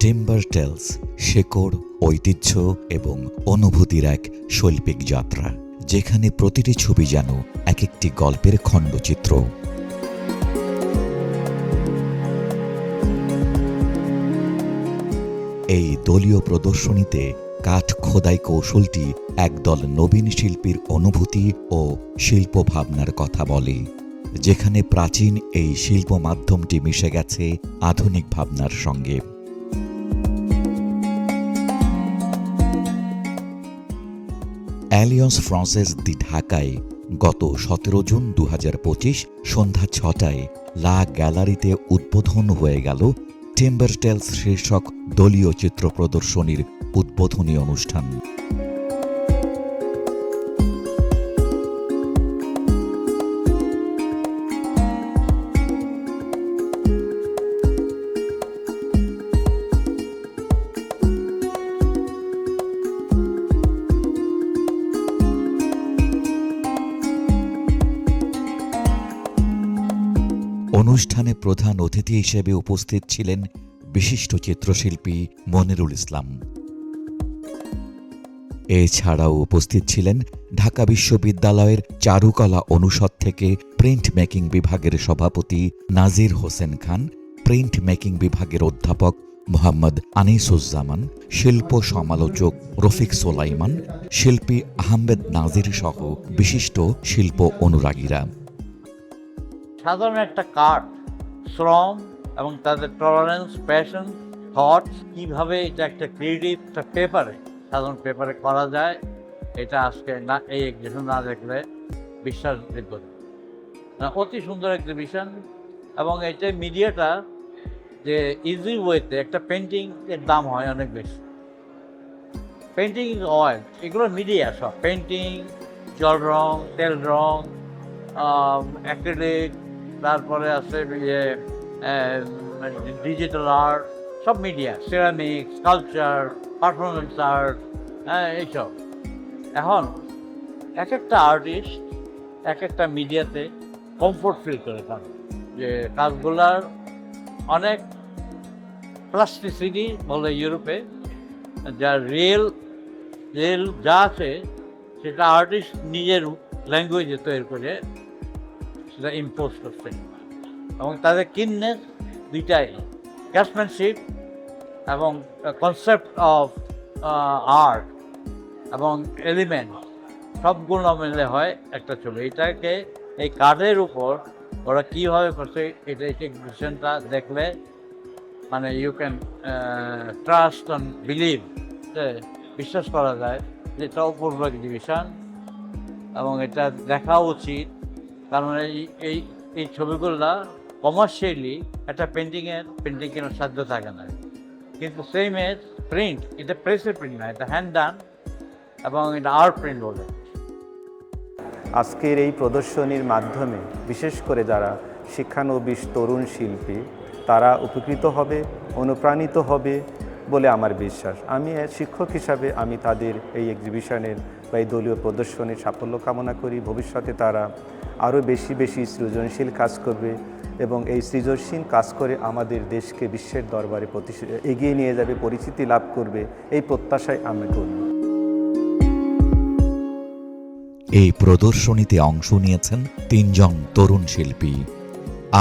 Tales শেকড়, ঐতিহ্য এবং অনুভূতির এক শৈল্পিক যাত্রা, যেখানে প্রতিটি ছবি যেন এক একটি গল্পের খণ্ডচিত্র। এই দলীয় প্রদর্শনীতে কাঠ খোদাই কৌশলটি একদল নবীন শিল্পীর অনুভূতি ও শিল্প ভাবনার কথা বলে, যেখানে প্রাচীন এই শিল্প মাধ্যমটি মিশে গেছে আধুনিক ভাবনার সঙ্গে। অ্যালিয়ন্স ফ্রান্সেস দি ঢাকায় গত সতেরো জুন দু হাজার পঁচিশ সন্ধ্যা ছটায় লা গ্যালারিতে উদ্বোধন হয়ে গেল টেম্বারটেলস শীর্ষক দলীয় চিত্র প্রদর্শনীর উদ্বোধনী অনুষ্ঠান। অনুষ্ঠানে প্রধান অতিথি হিসেবে উপস্থিত ছিলেন বিশিষ্ট চিত্রশিল্পী মনিরুল ইসলাম। এছাড়াও উপস্থিত ছিলেন ঢাকা বিশ্ববিদ্যালয়ের চারুকলা অনুষদ থেকে প্রিন্ট মেকিং বিভাগের সভাপতি নাজির হোসেন খান, প্রিন্ট মেকিং বিভাগের অধ্যাপক মোহাম্মদ আনিসুজ্জামান, শিল্প সমালোচক রফিক সোলাইমান, শিল্পী আহমেদ নাজির সহ বিশিষ্ট শিল্প অনুরাগীরা। সাধারণ একটা কার্ড শ্রম এবং তাদের টলারেন্স প্যাশন থটস কীভাবে এটা একটা ক্রিয়েটিভ একটা পেপারে সাধারণ পেপারে করা যায় এটা আজকে না এই এক্সিবিশন না দেখলে বিশ্বাসযোগ্য। না, অতি সুন্দর এক্সিবিশন এবং এটা মিডিয়াটা যে ইজি ওয়েতে একটা পেন্টিং এর দাম হয় অনেক বেশি পেন্টিং ইজ অয়েল এগুলো মিডিয়া সব পেন্টিং জল রং তেল রং অ্যাক্রিলিক তারপরে আছে ইয়ে ডিজিটাল আর্ট সব media ceramics culture performance art হ্যাঁ এইসব। এখন এক একটা আর্টিস্ট এক একটা মিডিয়াতে কমফোর্ট ফিল করে থাকে যে কাজগুলার অনেক প্লাস্টিসিটি বলে ইউরোপে যা রিয়েল রিয়েল যা আছে, সেটা আর্টিস্ট নিজের ল্যাঙ্গুয়েজে তৈরি করে সেটা ইম্পোজ করছে এবং তাদের কিননেস দুইটাই ক্যাশম্যানশিপ এবং কনসেপ্ট অফ আর্ট এবং এলিমেন্ট সবগুলো মিলে হয় একটা ছবি এটাকে, এই কার্ডের উপর ওরা কীভাবে করছে, এটা এক্সিবিশনটা দেখলে মানে you can trust and believe বিশ্বাস করা যায় যে এটা অপূর্ব এক্সিবিশন এবং এটা দেখা উচিত। কারণ এই এই এই ছবিগুলো কমার্শিয়ালি একটা পেন্টিংয়ের পেন্টিং কেনার সাধ্য থাকে না। কিন্তু সেম এজ প্রিন্ট এটা প্রেসের প্রিন্ট না, এটা হ্যান্ড ডান এবং এটা আর্ট প্রিন্ট বলে। আজকের এই প্রদর্শনীর মাধ্যমে বিশেষ করে যারা শিক্ষানবিশ তরুণ শিল্পী, তারা উপকৃত হবে, অনুপ্রাণিত হবে বলে আমার বিশ্বাস। আমি শিক্ষক হিসাবে আমি তাদের এই এক্সিবিশনের বা এই দলীয় প্রদর্শনীর সাফল্য কামনা করি। ভবিষ্যতে তারা আরও বেশি বেশি সৃজনশীল কাজ করবে এবং এই সৃজনশীল কাজ করে আমাদের দেশকে বিশ্বের দরবারে এগিয়ে নিয়ে যাবে, পরিচিতি লাভ করবে, এই প্রত্যাশায় আমি করি এই প্রদর্শনীতে অংশ নিয়েছেন তিনজন তরুণ শিল্পী,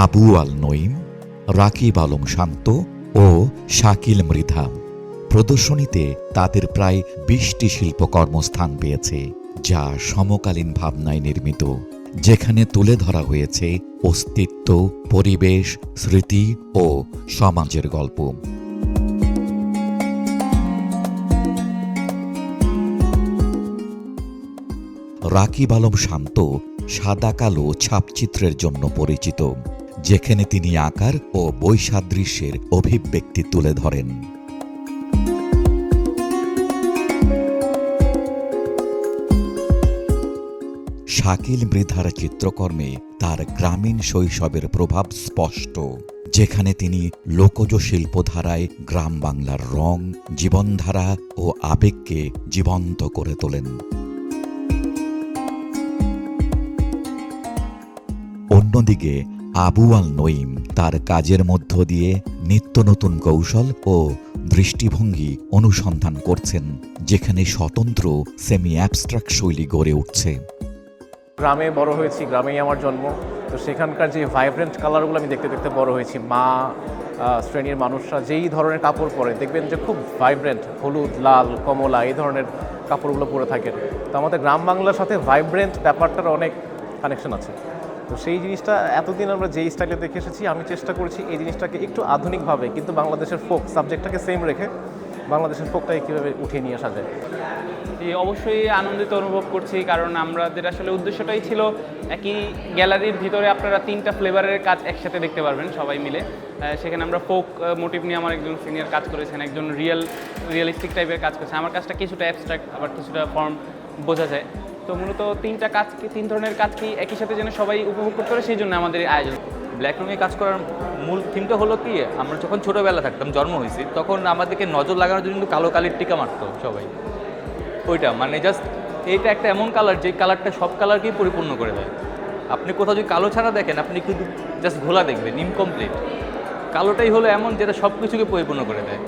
আবু আল নঈম রাকিব আলম শান্ত ও শাকিল মৃধা। প্রদর্শনীতে তাদের প্রায় বিশটি শিল্পকর্ম স্থান পেয়েছে, যা সমকালীন ভাবনায় নির্মিত। যেখানে তুলে ধরা হয়েছে অস্তিত্ব, পরিবেশ, স্মৃতি ও সমাজের গল্প। রাকিব আলম শান্ত সাদা কালো ছাপচিত্রের জন্য পরিচিত, যেখানে তিনি আকার ও বৈসাদৃশ্যের অভিব্যক্তি তুলে ধরেন। শাকিল মৃধার চিত্রকর্মে তার গ্রামীণ শৈশবের প্রভাব স্পষ্ট, যেখানে তিনি লোকজ শিল্পধারায় গ্রাম বাংলার রং, জীবনধারা ও আবেগকে জীবন্ত করে তোলেন। অন্যদিকে আবু আল নঈম তার কাজের মধ্য দিয়ে নিত্য নতুন কৌশল ও দৃষ্টিভঙ্গি অনুসন্ধান করছেন, যেখানে স্বতন্ত্র সেমি অ্যাবস্ট্রাক্ট শৈলী গড়ে উঠছে। গ্রামে বড় হয়েছি, গ্রামেই আমার জন্ম। তো সেখানকার যে ভাইব্রেন্ট কালারগুলো আমি দেখতে দেখতে বড় হয়েছি। মা শ্রেণির মানুষরা যেই ধরনের কাপড় পরে, দেখবেন যে খুব ভাইব্রেন্ট হলুদ, লাল, কমলা, এই ধরনের কাপড়গুলো পরে থাকেন। তো আমাদের গ্রাম বাংলার সাথে ভাইব্রেন্ট ব্যাপারটার অনেক কানেকশন আছে। তো সেই জিনিসটা এতদিন আমরা যেই স্টাইলে দেখে এসেছি, আমি চেষ্টা করেছি এই জিনিসটাকে একটু আধুনিকভাবে, কিন্তু বাংলাদেশের ফোক সাবজেক্টটাকে সেম রেখে বাংলাদেশের ফোকটাকে কীভাবে উঠিয়ে নিয়ে আসা যায়? জি, অবশ্যই আনন্দিত অনুভব করছি, কারণ আমাদের আসলে উদ্দেশ্যটাই ছিল একই গ্যালারির ভিতরে আপনারা তিনটা ফ্লেভারের কাজ একসাথে দেখতে পারবেন সবাই মিলে। সেখানে আমরা ফোক মোটিভ নিয়ে আমার একজন সিনিয়র কাজ করেছেন, একজন রিয়েল রিয়েলিস্টিক টাইপের কাজ করেছে আমার কাজটা কিছুটা অ্যাবস্ট্রাক্ট আবার কিছুটা ফর্ম বোঝা যায়। তো মূলত তিনটা কাজ তিন ধরনের কাজ কি একই সাথে যেন সবাই উপভোগ করতে পারে, সেই জন্য আমাদের এই আয়োজন। ব্ল্যাক রুমে কাজ করার মূল থিমটা হলো কি, আমরা যখন ছোটোবেলা থাকতাম, জন্ম হয়েছি, তখন আমাদেরকে নজর লাগানোর জন্য কিন্তু কালো কালির টিকা মারতো সবাই। ওইটা মানে জাস্ট এইটা একটা এমন কালার যে কালারটা সব কালারকেই পরিপূর্ণ করে দেয়। আপনি কোথাও যদি কালো ছাড়া দেখেন, আপনি কিন্তু জাস্ট ঘোলা দেখবেন ইনকমপ্লিট কালোটাই হলো এমন যেটা সব কিছুকে পরিপূর্ণ করে দেয়।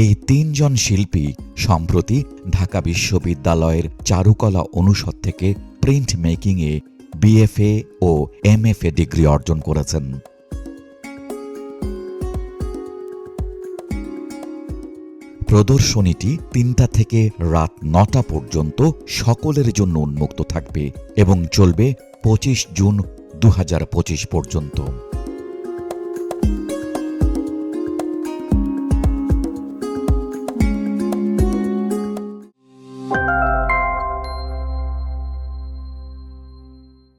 এই তিনজন শিল্পী সম্প্রতি ঢাকা বিশ্ববিদ্যালয়ের চারুকলা অনুষদ থেকে প্রিন্ট মেকিংয়ে বিএফএ ও এমএফএ ডিগ্রি অর্জন করেছেন। প্রদর্শনীটি তিনটা থেকে রাত নটা পর্যন্ত সকলের জন্য উন্মুক্ত থাকবে এবং চলবে পঁচিশ জুন দু হাজার পঁচিশ পর্যন্ত।